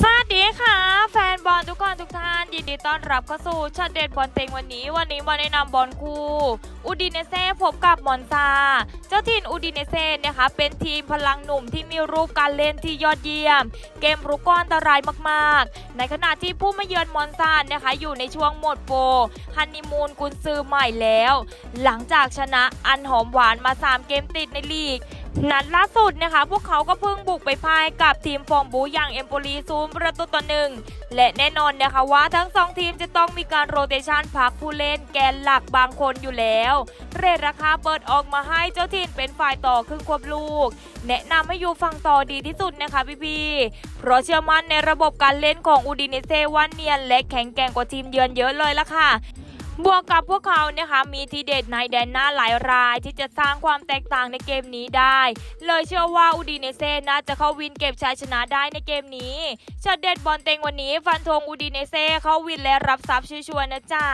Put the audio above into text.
สวัสดีค่ะ แฟนบอลทุกคนทุกท่านยินดีต้อนรับเข้าสู่ช็อตเด็ดบอลเต็งวันนี้ วันนี้มาแนะนำบอลคู่อูดิเนเซ่พบกับมอนซา เจ้าถิ่นอูดิเนเซ่นะคะเป็นทีมพลังหนุ่มที่มีรูปการเล่นที่ยอดเยี่ยม เกมรุกก็อันตรายมากๆ ในขณะที่ผู้มาเยือนมอนซานะคะอยู่ในช่วงหมดโปรฮันนีมูนกุนซือใหม่แล้ว หลังจากชนะอันหอมหวานมา 3 เกมติดในลีกนัดล่าสุดนะคะ พวกเขาก็เพิ่งบุกไปพ่ายกับทีมฟอร์มบูอย่างเอมโปลีซูมประตูต่อหนึ่งและแน่นอนนะคะว่าทั้งสองทีมจะต้องมีการโรเตชันพักผู้เล่นแกนหลักบางคนอยู่แล้ว เรทราคาเปิดออกมาให้เจ้าทีมเป็นฝ่ายต่อครึ่งควบลูก แนะนำให้อยู่ฟังต่อดีที่สุดนะคะพี่ๆเพราะเชื่อมั่นในระบบการเล่นของอูดิเนเซว่าเนียนและแข็งแกร่งกว่าทีมเยือนเยอะเลยละค่ะ บวกกับพวกเขานะคะมีทีเด็ดในแดนหน้าหลายรายที่จะสร้างความแตกต่างในเกมนี้ได้ เลยเชื่อว่าอูดีเนเซ่น่าจะเข้าวินเก็บชัยชนะได้ในเกมนี้ช็อตเด็ดบอลเต็งวันนี้ ฟันธงอูดีเนเซ่เข้าวินและรับทรัพย์ชัวร์นะจ๊ะ